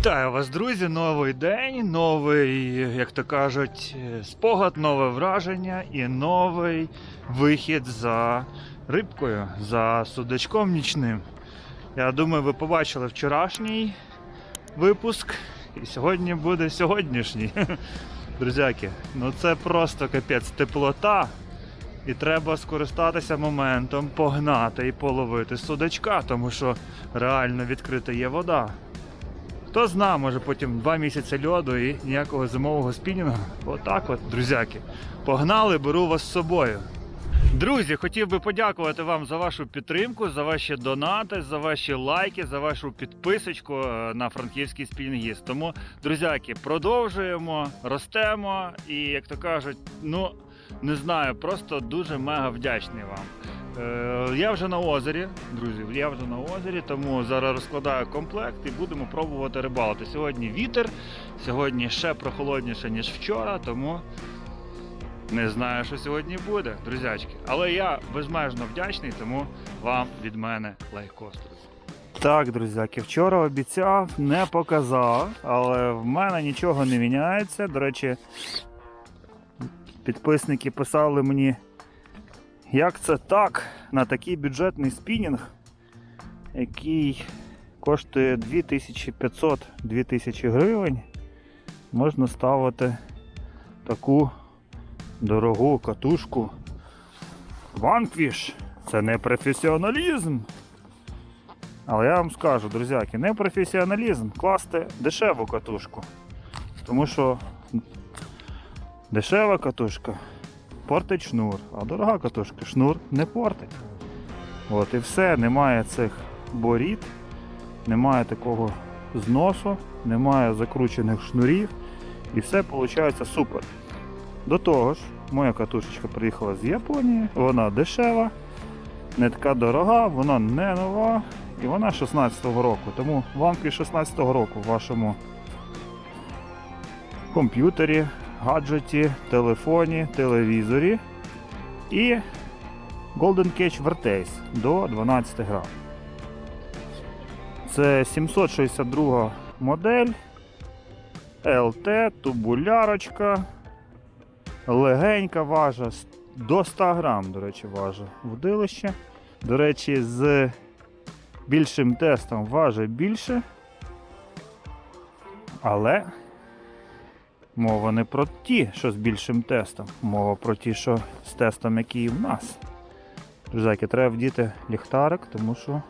Вітаю вас, друзі! Новий день, новий, як то кажуть, е, спогад, нове враження і новий вихід за рибкою, за судачком нічним. Я думаю, ви побачили вчорашній випуск, і сьогодні буде сьогоднішній. Друзяки, ну це просто капець теплота. І треба скористатися моментом, погнати і половити судачка, тому що реально відкрита є вода. Хто зна, може потім два місяці льоду і ніякого зимового спінінгу. Отак от, друзяки. Погнали, беру вас з собою. Друзі, хотів би подякувати вам за вашу підтримку, за ваші донати, за ваші лайки, за вашу підписочку е, на франківський спінінгіст. Тому, друзяки, продовжуємо, ростемо і, як то кажуть, ну не знаю, просто дуже мега вдячний вам. Е, Я вже на озері, друзі, я вже на озері, тому зараз розкладаю комплект і будемо пробувати рибалити. Сьогодні вітер, сьогодні ще прохолодніше, ніж вчора, тому не знаю, що сьогодні буде, друзячки. Але я безмежно вдячний, тому вам від мене лайкос. Так, друзяки, вчора обіцяв, не показав, але в мене нічого не міняється. До речі, підписники писали мені. Як це так на такий бюджетний спінінг, який коштує 2500-2000 гривень, можна ставити таку дорогу катушку. Ванквіш це не професіоналізм. Але я вам скажу, друзяки, не професіоналізм класти дешеву катушку. Тому що дешева катушка портить шнур, а дорога катушка шнур не портить. От і все, немає цих борід, немає такого зносу, немає закручених шнурів, і все виходить супер. До того ж, моя катушечка приїхала з Японії, вона дешева, не така дорога, вона не нова і вона 16-го року. Тому лампі 16-го року в вашому комп'ютері, гаджеті, телефоні, телевізорі і Golden Cage Vertace до 12 грам. Це 762 модель, LT, тубулярочка, легенька важа, до 100 грам, до речі, важа вудилище. До речі, з більшим тестом важить більше. Але мова не про ті, що з більшим тестом. Мова про ті, що з тестом, який в нас. Друзяки, треба вдіти ліхтарик, тому що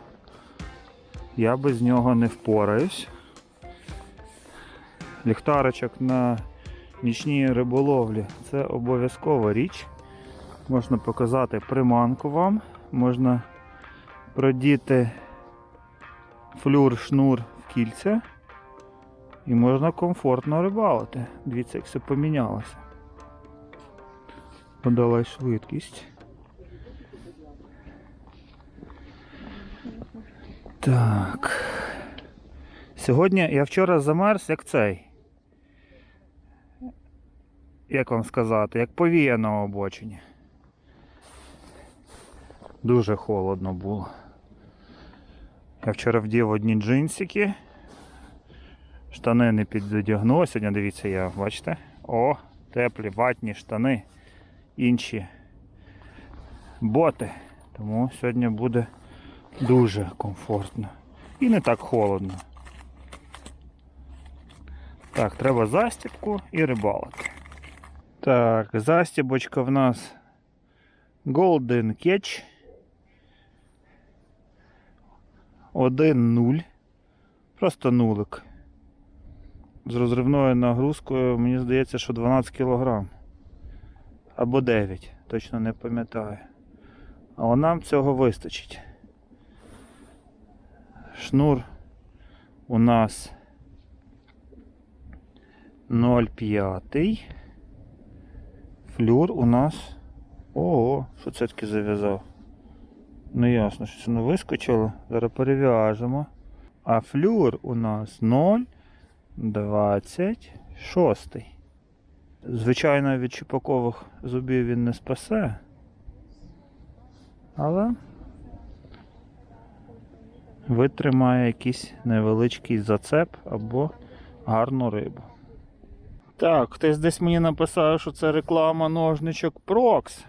я без нього не впораюсь. Ліхтаричок на нічній риболовлі це обов'язкова річ. Можна показати приманку вам, можна продіти флюр, шнур в кільця і можна комфортно рибалити. Дивіться, як все помінялося. Подала швидкість. Так. Сьогодні я вчора замерз, як цей. Як вам сказати, як повія на обочині. Дуже холодно було. Я вчора вдів одні джинсики. Штани не піддягнув. Сьогодні дивіться, я, бачите? О, теплі ватні штани. Інші боти. Тому сьогодні буде дуже комфортно. І не так холодно. Так, треба застібку і рибалити. Так, застібочка в нас Golden Catch. 1-0. Просто нулик. З розривною нагрузкою, мені здається, що 12 кг. Або 9, точно не пам'ятаю. Але нам цього вистачить. Шнур у нас 0,5. Флюр у нас. Ого, що це таке зав'язав? Ну ясно, що це не вискочило. Зараз перев'яжемо. А флюр у нас 0,26. Звичайно, від чупакових зубів він не спасе. Але витримає якийсь невеличкий зацеп або гарну рибу. Так, хтось десь мені написав, що це реклама ножничок Prox.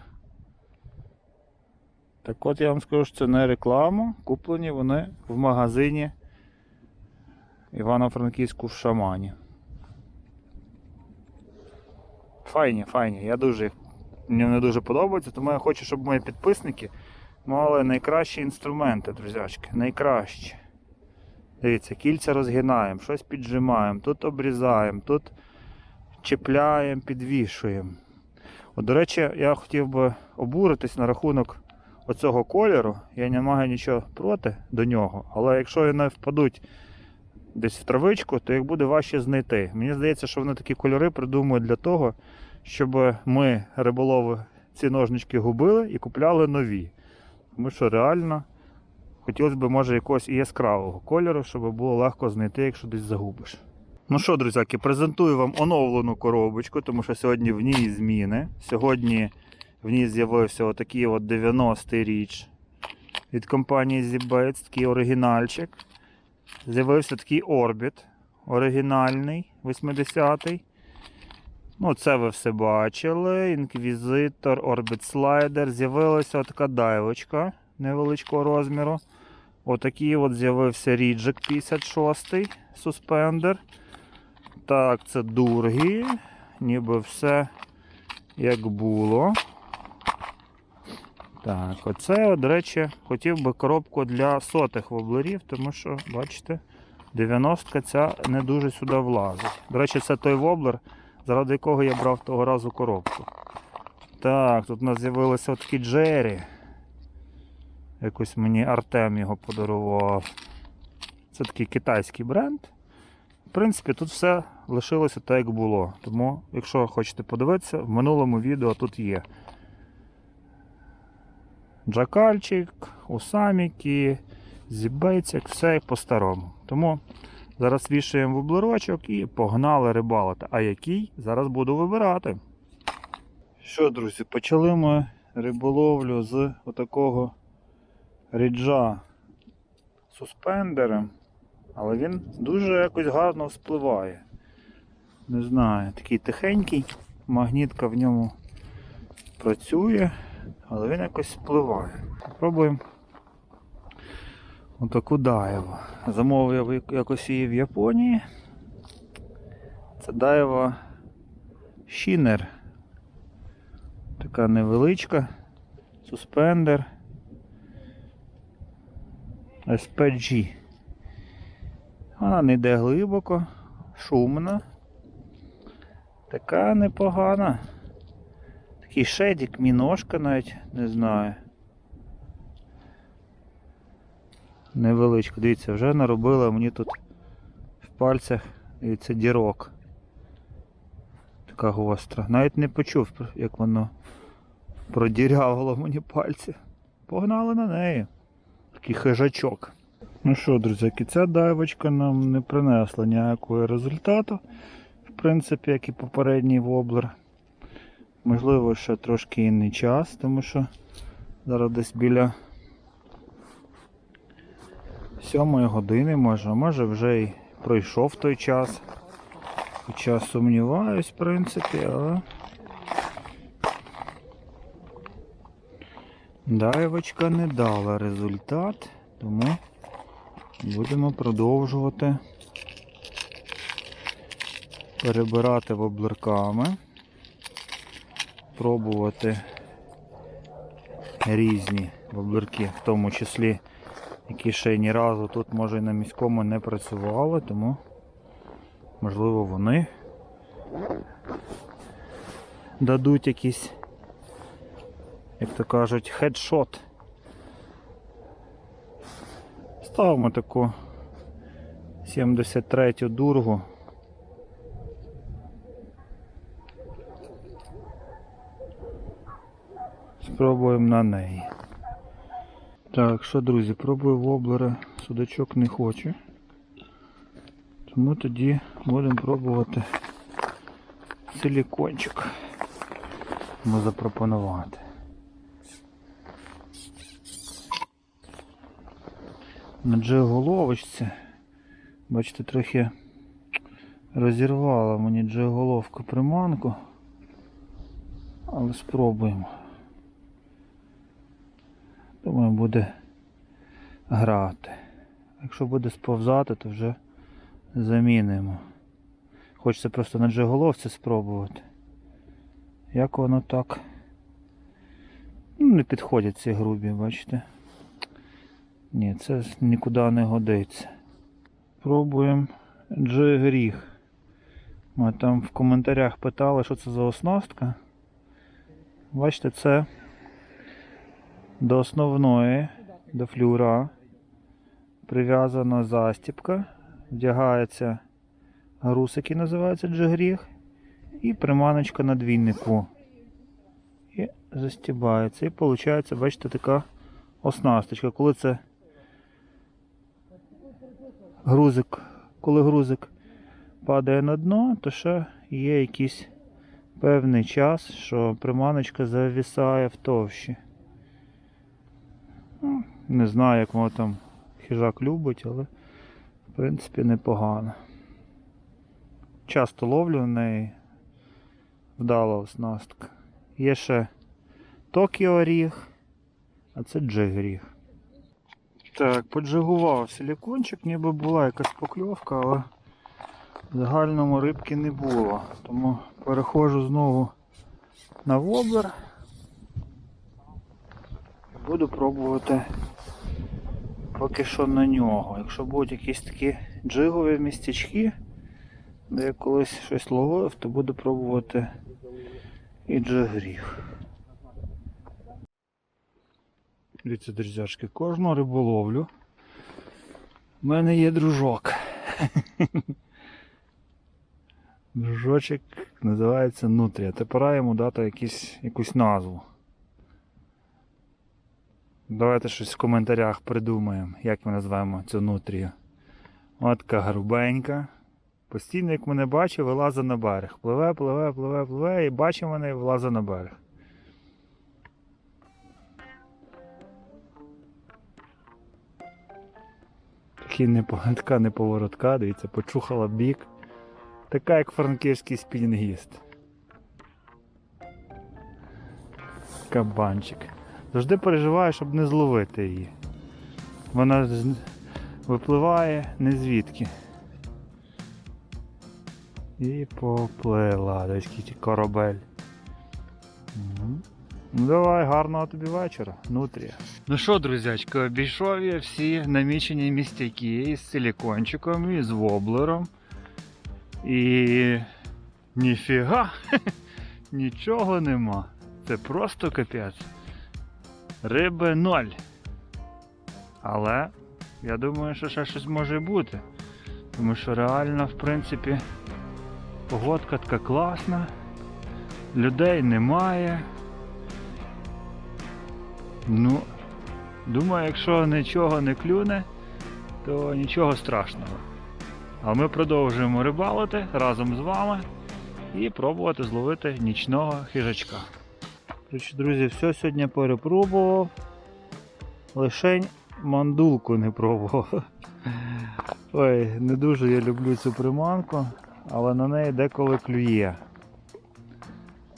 Так от я вам скажу, що це не реклама. Куплені вони в магазині Івано-Франківську в Шамані. Файні, файні. Я дуже мені вони дуже подобаються, тому я хочу, щоб мої підписники мали найкращі інструменти, друзячки. Найкращі. Дивіться, кільця розгинаємо, щось піджимаємо, тут обрізаємо, тут чіпляємо, підвішуємо. От, до речі, я хотів би обуритись на рахунок оцього кольору. Я не маю нічого проти до нього, але якщо вони впадуть десь в травичку, то їх буде важче знайти. Мені здається, що вони такі кольори придумують для того, щоб ми, риболови, ці ножнички губили і купляли нові. Тому що реально хотілося б, може, якогось і яскравого кольору, щоб було легко знайти, якщо десь загубиш. Ну що, друзяки, презентую вам оновлену коробочку, тому що сьогодні в ній зміни. Сьогодні в ній з'явився отакий от 90-й річ від компанії ZBates, такий оригінальчик. З'явився такий Orbit оригінальний, 80-й. Ну, це ви все бачили. Інквізитор, Orbit Slider. З'явилася така дайвочка невеличкого розміру. Отакий от з'явився Ріджик 56-й суспендер. Так, це дурги. Ніби все як було. Так, оце, до речі, хотів би коробку для сотих воблерів, тому що, бачите, 90-ка ця не дуже сюди влазить. До речі, це той воблер, заради якого я брав того разу коробку. Так, тут у нас з'явилися такі Джері. Якось мені Артем його подарував. Це такий китайський бренд. В принципі, тут все лишилося так, як було. Тому, якщо хочете подивитися, в минулому відео тут є. Джакальчик, усаміки, зібейцяк, все по-старому. Тому зараз вішаємо вублерочок і погнали рибалити. А який? Зараз буду вибирати. Що, друзі, почали ми риболовлю з отакого ріджа суспендером, але він дуже якось гарно вспливає. Не знаю, такий тихенький, магнітка в ньому працює, але він якось впливає. Попробуємо отаку дайву. Замовив якось її в Японії. Це дайва Шінер. Така невеличка, суспендер. SPG. Вона не йде глибоко, шумна. Така непогана. Такий шедік, міношка навіть, не знаю. Невеличко, дивіться, вже наробила мені тут в пальцях, дивіться, дірок. Така гостра. Навіть не почув, як воно продірявило мені пальці. Погнали на неї. Такий хижачок. Ну що, друзяки, ця дайвочка нам не принесла ніякого результату. В принципі, як і попередній воблер. Можливо, ще трошки і не час, тому що зараз десь біля 7 години може, може вже і пройшов той час. Хоча сумніваюсь, в принципі, але дайвочка не дала результат, тому будемо продовжувати перебирати воблерками, пробувати різні воблерки, в тому числі, які ще ні разу тут може і на міському не працювали, тому можливо вони дадуть якийсь, як то кажуть, хедшот. Ставимо таку 73 дургу. Спробуємо на неї. Так, що, друзі, пробую воблера, судачок не хоче. Тому тоді будемо пробувати силікончик. Ми запропонувати. На джеголовочці, бачите, трохи Розірвала мені джеголовка приманку. Але спробуємо. Думаю, буде грати. Якщо буде сповзати, то вже замінимо. Хочеться просто на джеголовці спробувати. Як воно так? Ну, не підходять ці грубі, бачите? Ні, це нікуди не годиться. Пробуємо джигріг. Ми там в коментарях питали, що це за оснастка. Бачите, це до основної, до флюра прив'язана застіпка, вдягається груз, який називається джигріг, і приманочка на двійнику. І застібається. І виходить, бачите, така оснасточка. Коли це грузик, коли грузик падає на дно, то ще є якийсь певний час, що приманочка завісає в товщі. Ну, Не знаю, як воно там хижак любить, але в принципі непогано. Часто ловлю на неї вдала оснастка. Є ще Токіо ріг, а це джиг ріг. Так, поджигував силікончик, ніби була якась покльовка, але в загальному рибки не було. Тому переходжу знову на воблер. Буду пробувати поки що на нього. Якщо будуть якісь такі джигові містечки, де я колись щось ловив, то буду пробувати і джигріг. Дивіться, друзяшки, кожну риболовлю. У мене є дружок. Дружочок називається Нутрія. Та пора йому дати якусь назву. Давайте щось в коментарях придумаємо, як ми називаємо цю нутрію. От така грубенька. Постійно, як мене бачить, вилазить на берег. Пливе, пливе, пливе, пливе і бачить мене і вилазить на берег. Такий непо- така неповоротка, дивіться, почухала бік. Така як франківський спінінгіст. Кабанчик. Завжди переживаю, щоб не зловити її. Вона випливає не звідки. І поплила десь корабель. Ну давай, гарного тобі вечора, нутрія. Ну що, друзячки, обійшов я всі намічені містяки із силікончиком і з воблером. І ніфіга, нічого нема. Це просто капець. Риби ноль. Але я думаю, що ще щось може бути. Тому що реально, в принципі, погодка така класна, людей немає. Ну, думаю, якщо нічого не клюне, то нічого страшного. А ми продовжуємо рибалити разом з вами і пробувати зловити нічного хижачка. Коротше, друзі, все сьогодні перепробував. Лишень мандулку не пробував. Ой, не дуже я люблю цю приманку, але на неї деколи клює.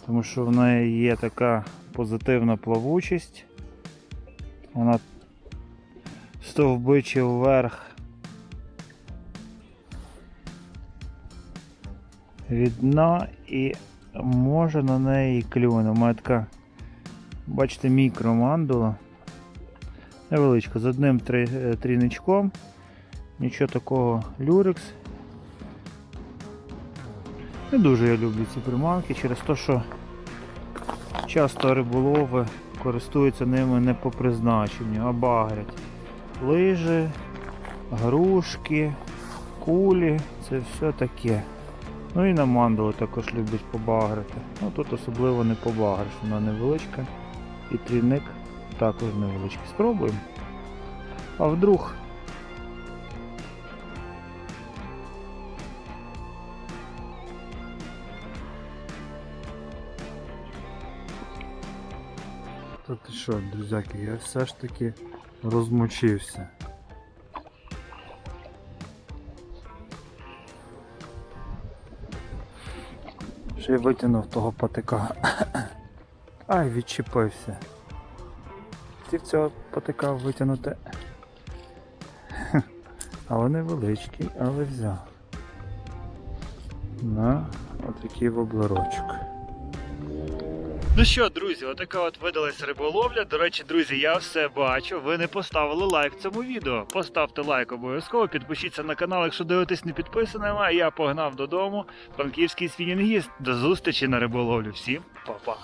Тому що в неї є така позитивна плавучість. Вона стовбиче вверх від дна і може на неї клюне. У мене така, бачите, мікромандула. Невеличка, з одним е. Нічого такого люрекс. Не дуже я люблю ці приманки через те, що часто риболови користуються ними не по призначенню, а багрять. Лижи, грушки, кулі, це все таке. Ну і на мандалу також люблять побагрити. Ну тут особливо не побагриш, вона невеличка. І трійник також невеличкий. Спробуємо. А вдруг. Та ти що, друзяки, я все ж таки розмочився. Ще й витягнув того патика. Ай, відчепився. Хотів цього патика витягнути. Але невеличкий, але взяв. На отакий воблерочок. Ну що, друзі, отака от видалась риболовля. До речі, друзі, я все бачу. Ви не поставили лайк цьому відео. Поставте лайк обов'язково, підпишіться на канал, якщо дивитесь не підписаними. А я погнав додому. Франківський свінінгіст. До зустрічі на риболовлю. Всім па-па.